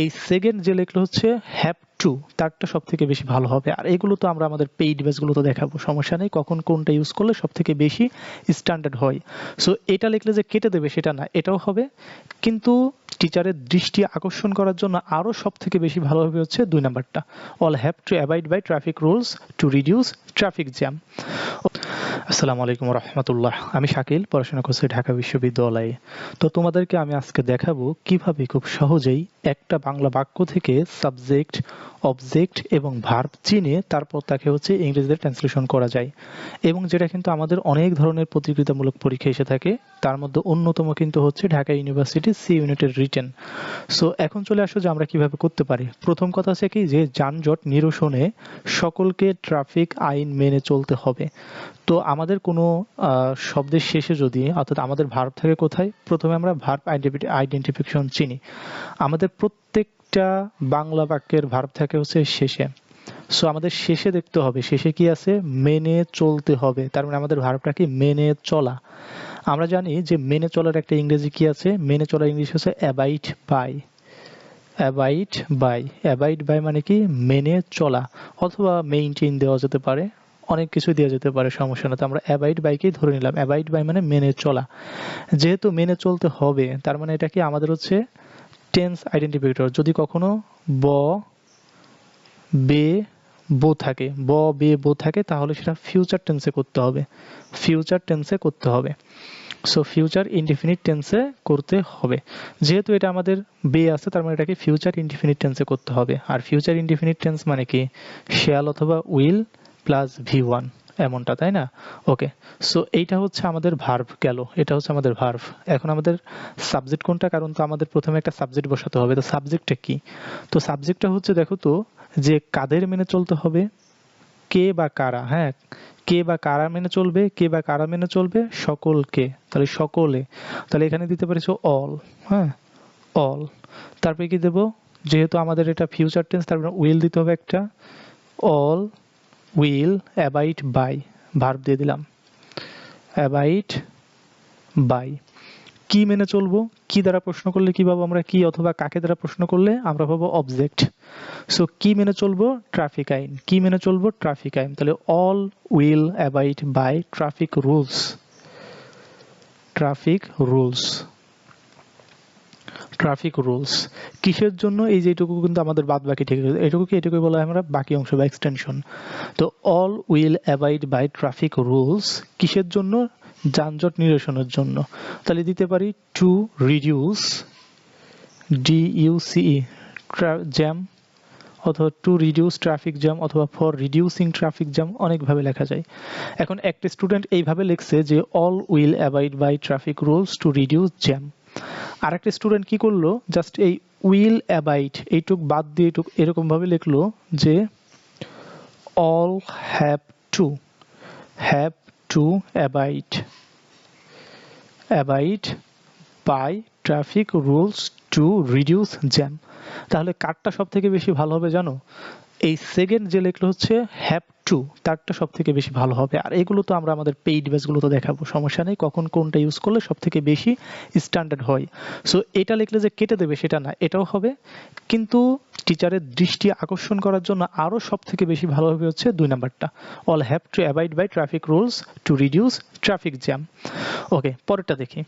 এই সেকেন্ড যে লেখলো হচ্ছে হ্যাভ টু তারটা সব থেকে বেশি ভালো হবে। আর এগুলো তো আমরা আমাদের পেইড ব্যাচগুলো তো দেখাবো, সমস্যা নেই। কখন কোনটা ইউজ করলে সব থেকে বেশি স্ট্যান্ডার্ড হয়। সো এটা লিখলে যে কেটে দেবে সেটা না, এটাও হবে। কিন্তু টিচারের দৃষ্টি আকর্ষণ করার জন্য আরও সব থেকে বেশি ভালো হবে হচ্ছে দুই নাম্বারটা। All have to abide by traffic rules to reduce traffic jam আসসালামু আলাইকুম রহমতুল্লাহ। আমি শাকিল, পড়াশোনা করছি ঢাকা বিশ্ববিদ্যালয়ে। তো তোমাদেরকে আমি আজকে দেখাবো কীভাবে খুব সহজেই একটা বাংলা বাক্য থেকে সাবজেক্ট, অবজেক্ট এবং ভার্ব চিনে তারপর তাকে হচ্ছে ইংরেজিতে ট্রান্সলেশন করা যায়। এবং যেটা কিন্তু আমাদের অনেক ধরনের প্রতিযোগিতামূলক পরীক্ষা এসে থাকে, তার মধ্যে অন্যতম কিন্তু হচ্ছে ঢাকা ইউনিভার্সিটি সি ইউনিটের রিটেন। সো এখন চলে আসো যে আমরা কীভাবে করতে পারি। প্রথম কথা হচ্ছে কি যে যানজট নিরসনে সকলকে ট্রাফিক আইন মেনে চলতে হবে। তো আমাদের কোনো শব্দের শেষে যদি, অর্থাৎ আমাদের ভার্ব থাকে কোথায়? প্রথমে আমরা ভার্ব আইডেন্টিফিকেশন চিনি। আমাদের প্রত্যেকটা বাংলা বাক্যের ভার্ব থাকে হচ্ছে শেষে। সো আমাদের শেষে দেখতে হবে, শেষে কি আছে? মেনে চলতে হবে। তার মানে আমাদের ভার্বটা কি? মেনে চলা। আমরা জানি যে মেনে চলার একটা ইংরেজি কি আছে? মেনে চলার ইংলিশ হচ্ছে abide by abide by abide by মানে কি? মেনে চলা। অথবা মেইনটেইন দেওয়া যেতে পারে। অনেক কিছু দেওয়া যেতে পারে, সমস্যা না তো আমরা অ্যাবাইড বাইকেই ধরে নিলাম? অ্যাবাইড বাই মানে মেনে চলা। যেহেতু মেনে চলতে হবে, তার মানে এটা কি আমাদের হচ্ছে টেন্স আইডেন্টিফিকেটর যদি কখনো ব, বে, বো থাকে, ব, বে, বো থাকে, তাহলে সেটা ফিউচার টেন্সে করতে হবে। ফিউচার টেন্সে করতে হবে। সো ফিউচার ইনডিফিনিট টেন্সে করতে হবে। যেহেতু এটা আমাদের বে আছে, তার মানে এটাকে ফিউচার ইনডিফিনিট টেন্সে করতে হবে। আর ফিউচার ইনডিফিনিট টেন্স মানে কি? শেয়াল অথবা উইল প্লাস ভি ওয়ান এমনটা, তাই না? ওকে সো এইটা হচ্ছে আমাদের ভার্ভ গেল, এটা হচ্ছে আমাদের ভার্ভ এখন আমাদের সাবজেক্ট কোনটা? কারণ তো আমাদের প্রথমে একটা সাবজেক্ট বসাতে হবে, তো সাবজেক্টটা কি? তো সাবজেক্টটা হচ্ছে, দেখো তো, যে কাদের মেনে চলতে হবে? কে বা কারা হ্যাঁ? কে বা কারা মেনে চলবে, কে বা কারা মেনে চলবে? সকলকে, তাহলে সকলে। তাহলে এখানে দিতে পারিস অল হ্যাঁ? অল তারপরে কি দেব? যেহেতু আমাদের এটা ফিউচার টেন্স তারপরে উইল দিতে হবে একটা। All will abide by verb দিয়ে দিলাম অ্যাবাইট বাই কি মেনে চলবো? কি দ্বারা প্রশ্ন করলে কি পাবো আমরা? কি অথবা কাকে দ্বারা প্রশ্ন করলে আমরা পাবো অবজেক্ট সো কি মেনে চলবো? ট্রাফিক আইন। কি মেনে চলবো? ট্রাফিক আইন। তাহলে all will abide by traffic rules traffic rules traffic rules কিসের জন্য এই যেটুকু কিন্তু আমাদের বাদ বাকি ঠিক আছে, এটুকু কি এটুকু বলা হয় আমরা? বাকি অংশ বা এক্সটেনশন তো all will abide by traffic rules কিসের জন্য? যানজট নিরসনের জন্য। তাহলে দিতে পারি to reduce D U C E jam অথবা টু রিডিউস ট্রাফিক জ্যাম অথবা ফর রিডিউসিং ট্রাফিক জ্যাম অনেকভাবে লেখা যায়। এখন একটা স্টুডেন্ট এইভাবে লিখছে যে all will abide by traffic rules to reduce jam আর একটা স্টুডেন্ট কি করল? জাস্ট এই উইল অ্যাবাইট এইটুক বাদ দিয়ে এরকম ভাবে লিখলো যে all have to have to abide abide by traffic rules to reduce jam তাহলে কারটা সব থেকে বেশি ভালো হবে জানো? এই সেকেন্ড যে লেখলো হচ্ছে হ্যাভ টু তারটা সব থেকে বেশি ভালো হবে। আর এগুলো তো আমরা আমাদের পেইড ব্যাচগুলো তো দেখাবো, সমস্যা নেই। কখন কোনটা ইউজ করলে সব থেকে বেশি স্ট্যান্ডার্ড হয়। সো এটা লিখলে যে কেটে দেবে সেটা না, এটাও হবে। কিন্তু টিচারের দৃষ্টি আকর্ষণ করার জন্য আরও সব থেকে বেশি ভালো হবে হচ্ছে দুই নাম্বারটা। All have to abide by traffic rules to reduce traffic jam okay পরেরটা দেখি।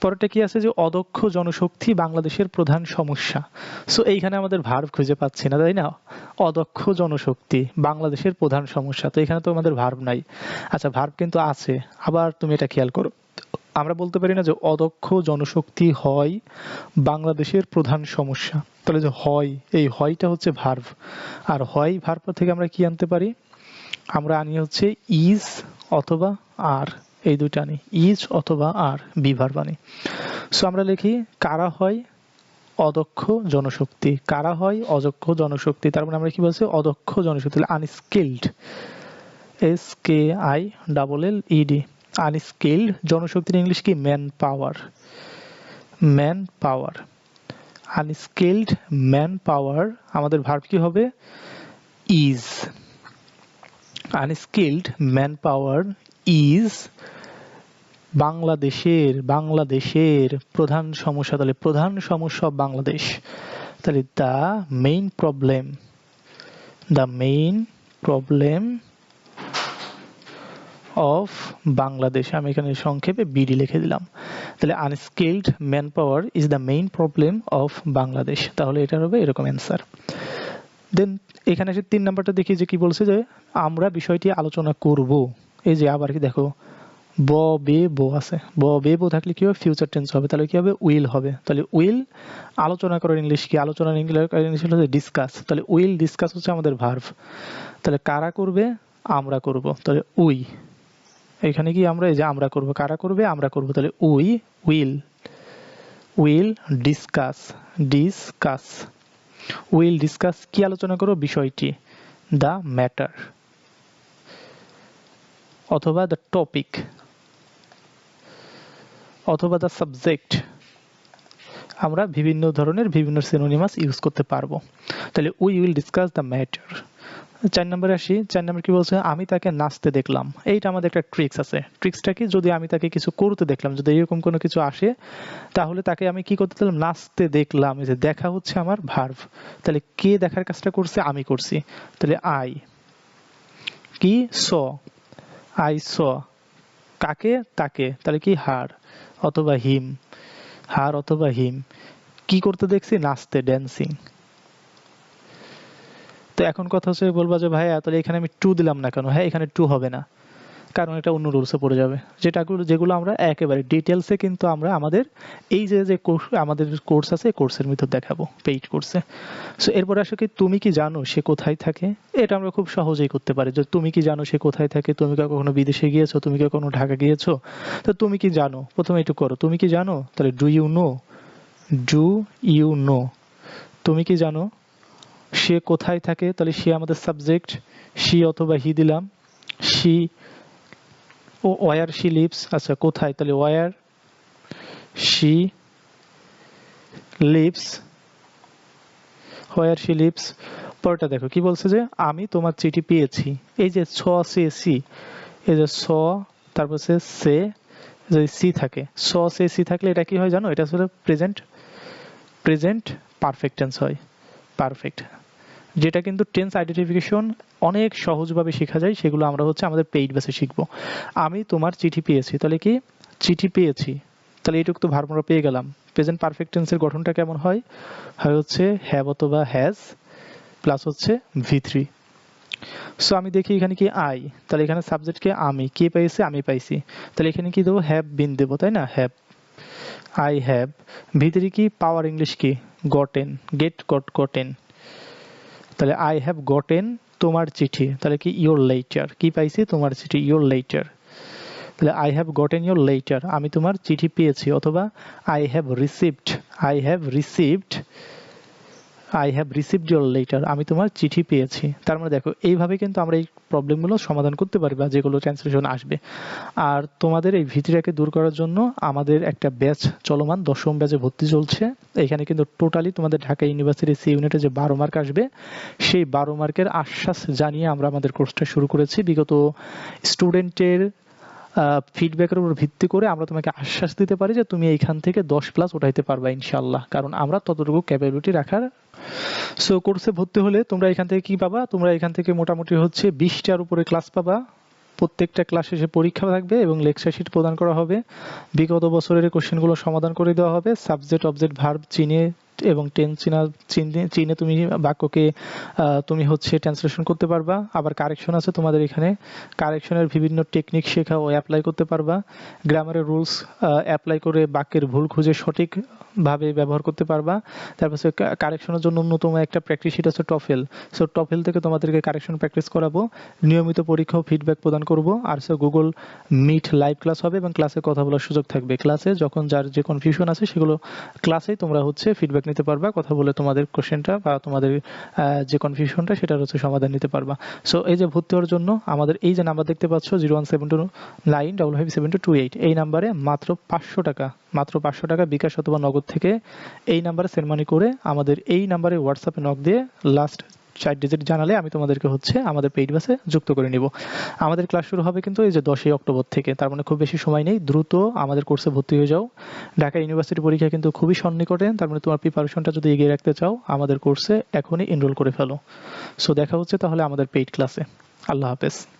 পরেরটা কি আছে যে অদক্ষ জনশক্তি বাংলাদেশের প্রধান সমস্যা? সো এইখানে আমাদের ভার্ব খুঁজে পাচ্ছি না, তাই না? অদক্ষ জনশক্তি বাংলাদেশের প্রধান সমস্যা। তো এখানে তো আমাদের ভার্ব নাই। আচ্ছা ভার্ব কিন্তু আছে। আবার তুমি এটা খেয়াল করো। আমরা বলতে পারি না যে অদক্ষ জনশক্তি হয় বাংলাদেশের প্রধান সমস্যা। তাহলে যে হয়, এই হয়টা হচ্ছে ভার্ভ আর হয় ভার্ভ থেকে আমরা কি আনতে পারি? আমরা আনি হচ্ছে ইজ অথবা আর এই দুইটা আনি, ইজ অথবা আর, বিভার বানি সো আমরা লিখি, কারা হয়? অদক্ষ জনশক্তি। কারা হয়? অদক্ষ জনশক্তি। তার মানে আমরা কি বলছি? অদক্ষ জনশক্তি। Unskilled S K I double L E D unskilled জনশক্তির ইংলিশ কি man power man power unskilled man power আমাদের ভার্ব কি হবে? Is unskilled man power is বাংলাদেশের বাংলাদেশের প্রধান সমস্যা, তাহলে প্রধান সমস্যা বাংলাদেশ। তাহলে the main problem the main problem of Bangladesh. আমি এখানে সংক্ষেপে বিডি লিখে দিলাম। তাহলে unskilled man power is the main problem of Bangladesh. তাহলে এটা হবে এরকম অ্যান্সার দেন এখানে এসে তিন নাম্বারটা দেখি যে কি বলছে যে আমরা বিষয়টি আলোচনা করব। এই যে আবার কি দেখো, ব, বে, বো আছে। ব, বে, বো থাকলে কি হবে? ফিউচার টেন্স হবে। তাহলে কি হবে? উইল হবে। তাহলে উইল আলোচনা করার ইংলিশ কি? আলোচনার ইংলিশ হলো ডিসকাস তাহলে উইল ডিসকাস হচ্ছে আমাদের ভার্ভ তাহলে কারা করবে? আমরা করব। তাহলে উই। এখানে কি আমরা এই যে আমরা করব? কারা করবে? আমরা করব। তাহলে we will will discuss discuss will discuss কি আলোচনা করো? বিষয়টি। দ্য ম্যাটার অথবা দ্য টপিক অথবা দ্য সাবজেক্ট আমরা বিভিন্ন ধরনের বিভিন্ন সিনোনিমাস ইউজ করতে পারব। তাহলে we will discuss the matter চার নম্বরে আসি। চার নম্বর কি বলছে? আমি তাকে নাচতে দেখলাম। এইটা আমাদের একটা ট্রিক্স আছে। ট্রিক্সটা কি? যদি আমি তাকে কিছু করতে দেখলাম, যদি এরকম কোনো কিছু আসে, তাহলে তাকে আমি কি করতে দিলাম নাচতে দেখলাম। যে দেখা হচ্ছে আমার ভার্ভ তাহলে কে দেখার কাজটা করছে? আমি করছি। তাহলে আই কি? Saw I saw. কাকে? তাকে। তাহলে কি? হার অথবা হিম। হার অথবা হিম। কি করতে দেখছি? নাচতে ড্যান্সিং তো এখন কথা হচ্ছে, বলবা যে ভাইয়া, তাহলে এখানে আমি টু দিলাম না কেন? হ্যাঁ এখানে টু হবে না। কারণ এটা অন্য রুলসে পড়ে যাবে। যেটা যেগুলো আমরা একেবারে ডিটেলসে কিন্তু আমরা আমাদের এই যে যে কোর্স আমাদের কোর্স আছে কোর্সের ভিতর দেখাবো পেইড কোর্সে সো এরপর কি, তুমি কি জানো সে কোথায় থাকে? এটা আমরা খুব সহজেই করতে পারি। যে তুমি কি জানো সে কোথায় থাকে? তুমি কি কখনো বিদেশে গিয়েছো? তুমি কি কখনো ঢাকা গিয়েছো? তো তুমি কি জানো? প্রথমে একটু করো। তুমি কি জানো? তাহলে do you know do you know তুমি কি জানো সে কোথায় থাকে? তাহলে সে আমাদের সাবজেক্ট সি অথবা হি দিলাম। সি ও ওয়ার শি লিভস আচ্ছা কোথায়? তাহলে where she lives, where she lives. পরটা দেখো, কি বলছে যে, আমি তোমার চিঠি পেয়েছি। এই যে ছ, সে, সি, এই যে ছ তারপর সে সে, যে সি থাকে। স, সে, সি থাকলে এটা কি হয় জানো? এটা আসলে প্রেজেন্ট প্রেজেন্ট পারফেক্ট টেন্স হয়। পারফেক্ট যেটা কিন্তু টেন্স আইডেন্টিফিকেশন অনেক সহজভাবে শেখা যায়, সেগুলো আমরা হচ্ছে আমাদের পেইড বেসে শিখব। আমি তোমার চিঠি পেয়েছি, তাহলে কি? চিঠি পেয়েছি। তাহলে এইটুকু তো ভার্ব আমরা পেয়ে গেলাম। প্রেজেন্ট পারফেক্ট টেন্সের গঠনটা কেমন হয়? হয় হচ্ছে হ্যাভ অথবা হ্যাজ প্লাস হচ্ছে ভি থ্রি সো আমি দেখি এখানে কি আই তাহলে এখানে সাবজেক্টকে আমি, কে পাইছি আমি পাইছি। তাহলে এখানে কি দেবো? হ্যাভ বিন দেবো, তাই না? হ্যাভ আই হ্যাভ ভিতরে কি? পাওয়ার ইংলিশ কি? গটেন গেট গট গটেন তাহলে আই হ্যাভ গটেন তোমার চিঠি, তাহলে কি ইয়োর লেটার কি পাইছি? তোমার চিঠি ইয়োর লেটার তাহলে I have gotten your letter আমি তোমার চিঠি পেয়েছি, অথবা I have received I have received I have received your letter আমি তোমার চিঠি পেয়েছি। তার মানে দেখো, এইভাবে কিন্তু আমরা এই প্রবলেমগুলো সমাধান করতে পারি বা যেগুলো ট্রান্সলেশন আসবে। আর তোমাদের এই ভীতিটাকে দূর করার জন্য আমাদের একটা ব্যাচ চলমান, দশম ব্যাচে ভর্তি চলছে। এখানে কিন্তু টোটালি তোমাদের ঢাকা ইউনিভার্সিটি সি ইউনিটে যে বারো মার্ক আসবে, সেই বারো মার্কের আশ্বাস জানিয়ে আমরা আমাদের কোর্সটা শুরু করেছি। বিগত স্টুডেন্টের ফিডব্যাকের উপর ভিত্তি করে আমরা তোমাকে আশ্বাস দিতে পারি যে তুমি এইখান থেকে দশ প্লাস উঠাইতে পারবা ইনশাল্লাহ কারণ আমরা ততটুকু ক্যাপাবিলিটি রাখার সো কোর্সে ভর্তি হলে তোমরা এখান থেকে কি পাবা? তোমরা এখান থেকে মোটামুটি হচ্ছে বিশটার উপরে ক্লাস পাবা। প্রত্যেকটা ক্লাস শেষে পরীক্ষা থাকবে এবং লেকচার শিট প্রদান করা হবে। বিগত বছরের কোশ্চেনগুলো সমাধান করে দেওয়া হবে। সাবজেক্ট অবজেক্ট ভার্ব চিনে এবং টেন্স চিনা, চিনে তুমি বাক্যকে তুমি হচ্ছে ট্রান্সলেশন করতে পারবা। আবার কারেকশন আছে তোমাদের এখানে। কারেকশনের বিভিন্ন টেকনিক শেখা ও অ্যাপ্লাই করতে পারবা। গ্রামারের রুলস অ্যাপ্লাই করে বাক্যের ভুল খুঁজে সঠিক ভাবে ব্যবহার করতে পারবা। তারপর কারেকশনের জন্য অন্যতম একটা প্র্যাকটিস শিট আছে টফেল সো টফেল থেকে তোমাদেরকে কারেকশন প্র্যাকটিস করাবো। নিয়মিত পরীক্ষা ও ফিডব্যাক প্রদান করব। আর সে গুগল মিট লাইভ ক্লাস হবে এবং ক্লাসে কথা বলার সুযোগ থাকবে। ক্লাসে যখন যার যে কনফিউশন আছে সেগুলো ক্লাসেই তোমরা হচ্ছে ফিডব্যাক নিতে পারবা, কথা বলে তোমাদের কোশ্চেনটা বা তোমাদের যে কনফিউশনটা সেটার হচ্ছে সমাধান নিতে পারবা। সো এই যে ভর্তি হওয়ার জন্য আমাদের এই যে নাম্বার দেখতে পাচ্ছ zero one seven two nine double five seven two two eight এই নাম্বারে মাত্র পাঁচশো টাকা, মাত্র পাঁচশো টাকা বিকাশ অথবা নগদ থেকে এই নাম্বারে সেন্ড মানি করে আমাদের এই নাম্বারে হোয়াটসঅ্যাপে নক দিয়ে লাস্ট চার ডিজিট জানালে আমি তোমাদেরকে হচ্ছে আমাদের পেইড ব্যাচে যুক্ত করে নিব। আমাদের ক্লাস শুরু হবে কিন্তু এই যে দশই অক্টোবর থেকে, তার মানে খুব বেশি সময় নেই, দ্রুত আমাদের কোর্সে ভর্তি হয়ে যাও। ঢাকা ইউনিভার্সিটি পরীক্ষা কিন্তু খুবই সন্নিকটে, তার মানে তোমার প্রিপারেশনটা যদি এগিয়ে রাখতে চাও, আমাদের কোর্সে এখনই এনরোল করে ফেলো। সো দেখা হচ্ছে তাহলে আমাদের পেইড ক্লাসে আল্লাহ হাফেজ।